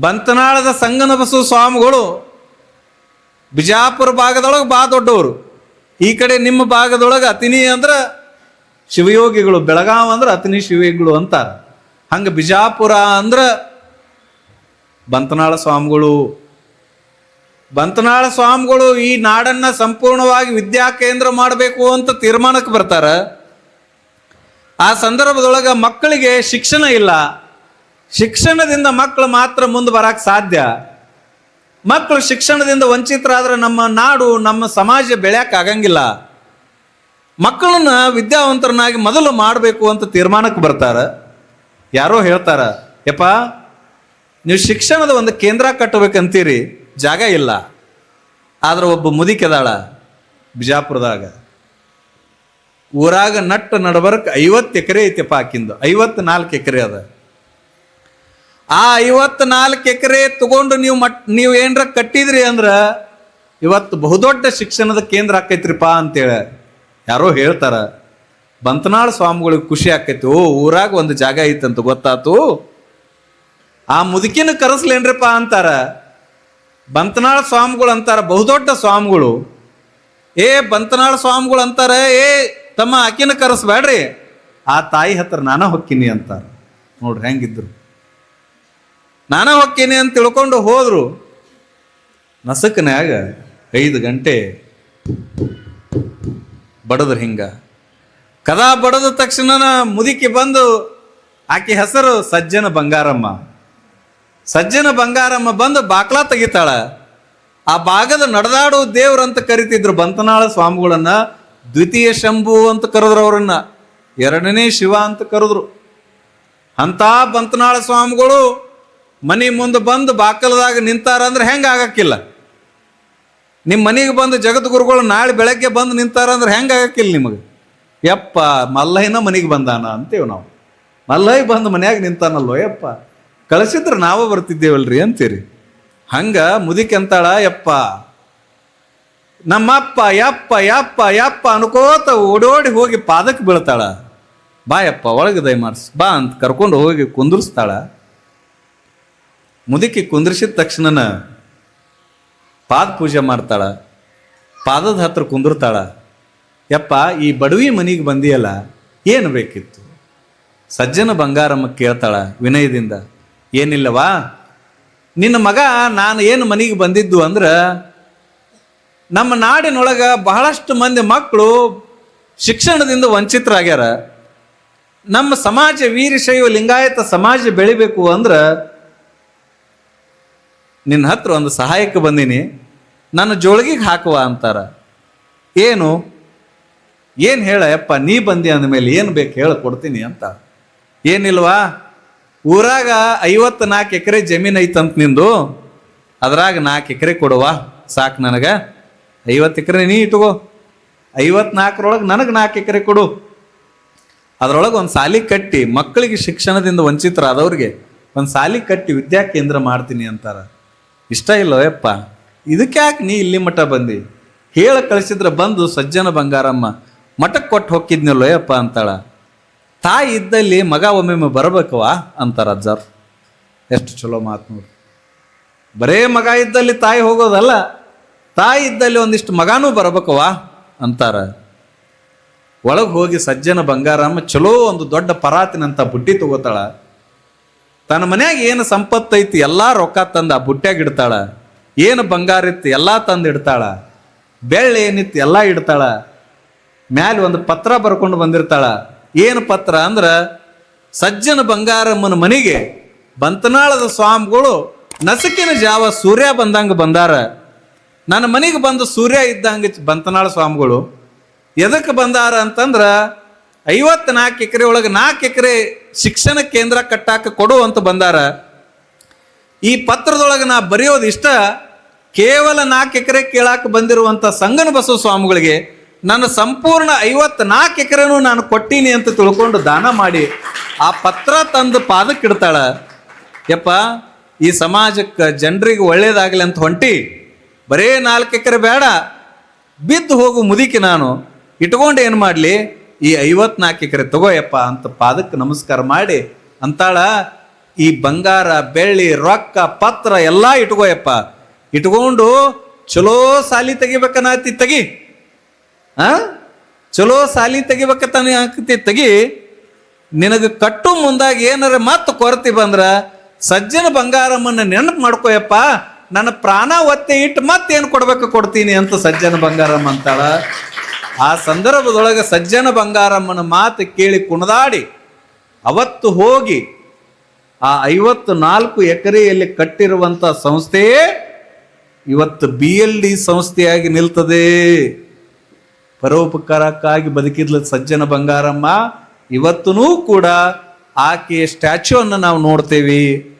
ಬಂತನಾಳದ ಸಂಗನ ಬಸವ ಸ್ವಾಮಿಗಳು ಬಿಜಾಪುರ ಭಾಗದೊಳಗೆ ಬಾ ದೊಡ್ಡವರು. ಈ ಕಡೆ ನಿಮ್ಮ ಭಾಗದೊಳಗೆ ಅತಿನಿ ಅಂದ್ರೆ ಶಿವಯೋಗಿಗಳು ಬೆಳಗಾವ್ ಅಂದ್ರೆ ಅತಿನಿ ಶಿವಯೋಗಿಗಳು ಅಂತಾರೆ. ಹಂಗೆ ಬಿಜಾಪುರ ಅಂದ್ರೆ ಬಂತನಾಳ ಸ್ವಾಮಿಗಳು. ಬಂತನಾಳ ಸ್ವಾಮಿಗಳು ಈ ನಾಡನ್ನ ಸಂಪೂರ್ಣವಾಗಿ ವಿದ್ಯಾ ಕೇಂದ್ರ ಮಾಡಬೇಕು ಅಂತ ತೀರ್ಮಾನಕ್ಕೆ ಬರ್ತಾರೆ. ಆ ಸಂದರ್ಭದೊಳಗೆ ಮಕ್ಕಳಿಗೆ ಶಿಕ್ಷಣ ಇಲ್ಲ. ಶಿಕ್ಷಣದಿಂದ ಮಕ್ಕಳು ಮಾತ್ರ ಮುಂದೆ ಬರಕ್ಕೆ ಸಾಧ್ಯ? ಮಕ್ಕಳು ಶಿಕ್ಷಣದಿಂದ ವಂಚಿತರಾದ್ರೆ ನಮ್ಮ ನಾಡು, ನಮ್ಮ ಸಮಾಜ ಬೆಳೆಯಕ್ಕೆ ಆಗಂಗಿಲ್ಲ. ಮಕ್ಕಳನ್ನ ವಿದ್ಯಾವಂತರನ್ನಾಗಿ ಮೊದಲು ಮಾಡಬೇಕು ಅಂತ ತೀರ್ಮಾನಕ್ಕೆ ಬರ್ತಾರೆ. ಯಾರೋ ಹೇಳ್ತಾರ, ಯಪ್ಪ, ನೀವು ಶಿಕ್ಷಣದ ಒಂದು ಕೇಂದ್ರ ಕಟ್ಟಬೇಕಂತೀರಿ, ಜಾಗ ಇಲ್ಲ. ಆದ್ರೆ ಒಬ್ಬ ಮುದಿಕೆದಾಳ ಬಿಜಾಪುರದಾಗ. ಊರಾಗ ನಟ್ಟು ನಡಬರ್ಕ್ ಐವತ್ತು ಎಕರೆ ಐತಿಪ್ಪ ಆಕಿಂದು ಐವತ್ತು ನಾಲ್ಕು ಎಕರೆ ಅದ. ಆ ಐವತ್ತು ನಾಲ್ಕು ಎಕರೆ ತಗೊಂಡು ನೀವು ಮಟ್, ನೀವು ಏನರ ಕಟ್ಟಿದ್ರಿ ಅಂದ್ರೆ ಇವತ್ತು ಬಹುದೊಡ್ಡ ಶಿಕ್ಷಣದ ಕೇಂದ್ರ ಆಕೈತ್ರಿಪ್ಪ ಅಂತೇಳಿ ಯಾರೋ ಹೇಳ್ತಾರ. ಬಂತನಾಳ ಸ್ವಾಮಿಗಳಿಗೆ ಖುಷಿ ಆಕೈತಿ. ಓ, ಊರಾಗ ಒಂದು ಜಾಗ ಐತಂತ ಗೊತ್ತಾತು. ಆ ಮುದುಕಿನ ಕರೆಸ್ಲೇನ್ರಿಪ್ಪ ಅಂತಾರ. ಬಂತನಾಳ ಸ್ವಾಮಿಗಳು ಅಂತಾರ, ಬಹುದೊಡ್ಡ ಸ್ವಾಮಿಗಳು. ಏ, ಬಂತನಾಳ ಸ್ವಾಮಿಗಳು ಅಂತಾರ, ಏ, ತಮ್ಮ ಆಕಿನ ಕರೆಸ್ಬೇಡ್ರಿ. ಆ ತಾಯಿ ಹತ್ರ ನಾನ ಹೊಕ್ಕಿನಿ ಅಂತಾರ. ನೋಡ್ರಿ, ಹೆಂಗಿದ್ರು. ನಾನ ಹೋಗ್ತೀನಿ ಅಂತ ತಿಳ್ಕೊಂಡು ಹೋದ್ರು. ನಸಕನಾಗ ಐದು ಗಂಟೆ ಬಡದ್ರು ಹಿಂಗ. ಕದಾ ಬಡದ ತಕ್ಷಣ ಮುದುಕಿ ಬಂದು ಆಕೆ ಹೆಸರು ಸಜ್ಜನ ಬಂಗಾರಮ್ಮ. ಸಜ್ಜನ ಬಂಗಾರಮ್ಮ ಬಂದು ಬಾಕ್ಲಾ ತೆಗಿತಾಳ. ಆ ಭಾಗದ ನಡೆದಾಡು ದೇವ್ರಂತ ಕರಿತಿದ್ರು ಬಂತನಾಳ ಸ್ವಾಮಿಗಳನ್ನ, ದ್ವಿತೀಯ ಶಂಭು ಅಂತ ಕರೆದ್ರು ಅವರನ್ನ, ಎರಡನೇ ಶಿವ ಅಂತ ಕರೆದ್ರು. ಅಂತ ಬಂತನಾಳ ಸ್ವಾಮಿಗಳು ಮನೆ ಮುಂದೆ ಬಂದು ಬಾಕಲದಾಗ ನಿಂತಾರ ಅಂದ್ರೆ ಹೆಂಗ ಆಗಕ್ಕಿಲ್ಲ? ನಿಮ್ಮ ಮನೆಗೆ ಬಂದು ಜಗದ್ಗುರುಗಳು ನಾಳೆ ಬೆಳಗ್ಗೆ ಬಂದು ನಿಂತಾರ ಅಂದ್ರೆ ಹೆಂಗ ಆಗಕ್ಕಿಲ್ಲ ನಿಮಗೆ? ಯಪ್ಪ, ಮಲ್ಲಯ್ಯನ ಮನೆಗೆ ಬಂದಾನ ಅಂತೇವ್ ನಾವು. ಮಲ್ಲಯ್ಯ ಬಂದು ಮನ್ಯಾಗ ನಿಂತಾನಲ್ಲೋ, ಯಪ್ಪ. ಕಳಿಸಿದ್ರೆ ನಾವ ಬರ್ತಿದ್ದೇವಲ್ರಿ ಅಂತೀರಿ. ಹಂಗ ಮುದಿಕೆ ಅಂತಾಳ, ಯಪ್ಪ. ನಮ್ಮಪ್ಪ, ಯಪ್ಪ ಯಪ್ಪ ಯಪ್ಪ ಅನ್ಕೋತ ಓಡೋಡಿ ಹೋಗಿ ಪಾದಕ್ಕೆ ಬೀಳ್ತಾಳ. ಬಾ ಯಪ್ಪ, ಒಳಗೆ ದಯಮಾಡಿಸ್. ಬಾ ಅಂತ ಕರ್ಕೊಂಡು ಹೋಗಿ ಕುಂದ್ರಿಸ್ತಾಳ. ಮುದುಕಿ ಕುಂದ್ರಿಸಿದ ತಕ್ಷಣನ ಪಾದ ಪೂಜೆ ಮಾಡ್ತಾಳ, ಪಾದದ ಹತ್ರ ಕುಂದಿರ್ತಾಳ, ಯಪ್ಪ, ಈ ಬಡವಿ ಮನೆಗೆ ಬಂದಿಯಲ್ಲ, ಏನು ಬೇಕಿತ್ತು? ಸಜ್ಜನ ಬಂಗಾರಮ್ಮ ಕೇಳ್ತಾಳ ವಿನಯದಿಂದ, ಏನಿಲ್ಲವಾ? ನಿನ್ನ ಮಗ, ನಾನು ಏನು ಮನೆಗೆ ಬಂದಿದ್ದು ಅಂದ್ರೆ, ನಮ್ಮ ನಾಡಿನೊಳಗ ಬಹಳಷ್ಟು ಮಂದಿ ಮಕ್ಕಳು ಶಿಕ್ಷಣದಿಂದ ವಂಚಿತರಾಗ್ಯಾರ. ನಮ್ಮ ಸಮಾಜ ವೀರಶೈವ ಲಿಂಗಾಯತ ಸಮಾಜ ಬೆಳಿಬೇಕು ಅಂದ್ರೆ ನಿನ್ನ ಹತ್ರ ಒಂದು ಸಹಾಯಕ್ಕೆ ಬಂದೀನಿ. ನನ್ನ ಜೋಳಿಗೆಗೆ ಹಾಕುವ ಅಂತಾರ. ಏನು? ಏನು ಹೇಳಪ್ಪ ನೀ ಬಂದಿ ಅಂದಮೇಲೆ ಏನು ಬೇಕು ಹೇಳಿ ಕೊಡ್ತೀನಿ ಅಂತ. ಏನಿಲ್ವಾ? ಊರಾಗ ಐವತ್ತು ನಾಲ್ಕು ಎಕರೆ ಜಮೀನು ಐತಂತ ನಿಂದು. ಅದ್ರಾಗ ನಾಲ್ಕು ಎಕರೆ ಕೊಡುವ. ಸಾಕು ನನಗೆ. ಐವತ್ತು ಎಕರೆ ನೀ ಇಟ್ಕೋ. ಐವತ್ನಾಲ್ಕರೊಳಗೆ ನನಗೆ ನಾಲ್ಕು ಎಕರೆ ಕೊಡು. ಅದರೊಳಗೆ ಒಂದು ಸಾಲಿ ಕಟ್ಟಿ ಮಕ್ಕಳಿಗೆ ಶಿಕ್ಷಣದಿಂದ ವಂಚಿತರಾದವ್ರಿಗೆ ಒಂದು ಸಾಲಿ ಕಟ್ಟಿ ವಿದ್ಯಾ ಕೇಂದ್ರ ಮಾಡ್ತೀನಿ ಅಂತಾರ. ಇಷ್ಟ ಇಲ್ಲೋ, ಯಪ್ಪ. ಇದಕ್ಕೆ ಯಾಕೆ ನೀ ಇಲ್ಲಿ ಮಠ ಬಂದಿ? ಹೇಳ ಕಳಿಸಿದ್ರೆ ಬಂದು ಸಜ್ಜನ ಬಂಗಾರಮ್ಮ ಮಠಕ್ಕೆ ಕೊಟ್ಟು ಹೋಗಿದ್ನಲ್ಲೋಯಪ್ಪ ಯಪ್ಪ ಅಂತಾಳ. ತಾಯಿ ಇದ್ದಲ್ಲಿ ಮಗ ಒಮ್ಮೆಮ್ಮೆ ಬರಬೇಕವಾ ಅಂತಾರ ಅಜ್ಜಾರ್. ಎಷ್ಟು ಚಲೋ ಮಾತು ನೋಡಿ. ಬರೇ ಮಗ ಇದ್ದಲ್ಲಿ ತಾಯಿ ಹೋಗೋದಲ್ಲ, ತಾಯಿ ಇದ್ದಲ್ಲಿ ಒಂದಿಷ್ಟು ಮಗನೂ ಬರಬೇಕವಾ ಅಂತಾರ. ಒಳಗೆ ಹೋಗಿ ಸಜ್ಜನ ಬಂಗಾರಮ್ಮ ಚಲೋ ಒಂದು ದೊಡ್ಡ ಪರಾತಿನಂತ ಬುಟ್ಟಿ ತಗೋತಾಳ. ತನ್ನ ಮನ್ಯಾಗ ಏನು ಸಂಪತ್ತು ಐತಿ ಎಲ್ಲಾ ರೊಕ್ಕ ತಂದು ಆ ಬುಟ್ಟ್ಯಾಗ ಇಡ್ತಾಳ, ಏನು ಬಂಗಾರ ಇತ್ತು ಎಲ್ಲಾ ತಂದು ಇಡ್ತಾಳ, ಬೆಳ್ಳಿ ಏನಿತ್ತು ಎಲ್ಲಾ ಇಡ್ತಾಳ, ಮ್ಯಾಲೆ ಒಂದು ಪತ್ರ ಬರ್ಕೊಂಡು ಬಂದಿರ್ತಾಳ. ಏನು ಪತ್ರ ಅಂದ್ರ, ಸಜ್ಜನ ಬಂಗಾರಮ್ಮನ ಮನೆಗೆ ಬಂತನಾಳದ ಸ್ವಾಮಿಗಳು ನಸುಕಿನ ಜಾವ ಸೂರ್ಯ ಬಂದಂಗ ಬಂದಾರ. ನನ್ನ ಮನೆಗೆ ಬಂದು ಸೂರ್ಯ ಇದ್ದಂಗೆ ಬಂತನಾಳ ಸ್ವಾಮಿಗಳು. ಎದಕ್ಕೆ ಬಂದಾರ ಅಂತಂದ್ರ ಐವತ್ತು ನಾಲ್ಕು ಎಕರೆ ಒಳಗೆ ನಾಲ್ಕು ಎಕರೆ ಶಿಕ್ಷಣ ಕೇಂದ್ರ ಕಟ್ಟಾಕ ಕೊಡು ಅಂತ ಬಂದಾರ. ಈ ಪತ್ರದೊಳಗೆ ನಾ ಬರೆಯೋದು ಇಷ್ಟ. ಕೇವಲ ನಾಲ್ಕು ಎಕರೆ ಕೇಳಾಕ ಬಂದಿರುವಂತ ಸಂಗನ ಬಸವ ಸ್ವಾಮಿಗಳಿಗೆ ನನ್ನ ಸಂಪೂರ್ಣ ಐವತ್ತು ನಾಲ್ಕು ಎಕರೆನೂ ನಾನು ಕೊಟ್ಟೀನಿ ಅಂತ ತಿಳ್ಕೊಂಡು ದಾನ ಮಾಡಿ ಆ ಪತ್ರ ತಂದು ಪಾದಕ್ಕಿಡ್ತಾಳ ಯಪ್ಪ, ಈ ಸಮಾಜಕ್ಕೆ ಜನರಿಗೆ ಒಳ್ಳೇದಾಗಲಿ ಅಂತ ಹೊಂಟಿ ಬರೇ ನಾಲ್ಕು ಎಕರೆ ಬೇಡ. ಬಿದ್ದು ಹೋಗು ಮುದುಕಿ ನಾನು. ಇಟ್ಕೊಂಡು ಏನು ಮಾಡಲಿ? ಈ ಐವತ್ನಾಲ್ಕು ಎಕರೆ ತಗೋಯಪ್ಪ ಅಂತ ಪಾದಕ್ಕೆ ನಮಸ್ಕಾರ ಮಾಡಿ ಅಂತಾಳ, ಈ ಬಂಗಾರ, ಬೆಳ್ಳಿ, ರೊಕ್ಕ, ಪತ್ರ ಎಲ್ಲ ಇಟ್ಕೋಯಪ್ಪ. ಇಟ್ಕೊಂಡು ಚಲೋ ಸಾಲಿ ತೆಗಿಬೇಕನ್ನತಿ, ತಗಿ. ಆ? ಚಲೋ ಸಾಲಿ ತೆಗಿಬೇಕತ್ತಾನೆ ಹಾಕತಿ ತಗಿ. ನಿನಗೆ ಕಟ್ಟು ಮುಂದಾಗ ಏನಾರ ಮತ್ತೆ ಕೊರತೆ ಬಂದ್ರ ಸಜ್ಜನ ಬಂಗಾರಮ್ಮನ್ನ ನೆನಪು ಮಾಡ್ಕೋಯಪ್ಪ. ನನ್ನ ಪ್ರಾಣ ಒತ್ತೆ ಇಟ್ಟು ಮತ್ತೇನು ಕೊಡ್ಬೇಕು ಕೊಡ್ತೀನಿ ಅಂತ ಸಜ್ಜನ ಬಂಗಾರಮ್ಮ ಅಂತಾಳ. ಆ ಸಂದರ್ಭದೊಳಗೆ ಸಜ್ಜನ ಬಂಗಾರಮ್ಮನ ಮಾತು ಕೇಳಿ ಕುಣದಾಡಿ ಅವತ್ತು ಹೋಗಿ ಆ ಐವತ್ತು ನಾಲ್ಕು ಎಕರೆಯಲ್ಲಿ ಕಟ್ಟಿರುವಂಥ ಸಂಸ್ಥೆಯೇ ಇವತ್ತು ಬಿ ಎಲ್ ಡಿ ಸಂಸ್ಥೆಯಾಗಿ ನಿಲ್ತದೆ. ಪರೋಪಕಾರಕ್ಕಾಗಿ ಬದುಕಿದ್ಲ ಸಜ್ಜನ ಬಂಗಾರಮ್ಮ. ಇವತ್ತೂ ಕೂಡ ಆಕೆಯ ಸ್ಟ್ಯಾಚ್ಯೂ ಅನ್ನು ನಾವು ನೋಡ್ತೇವೆ.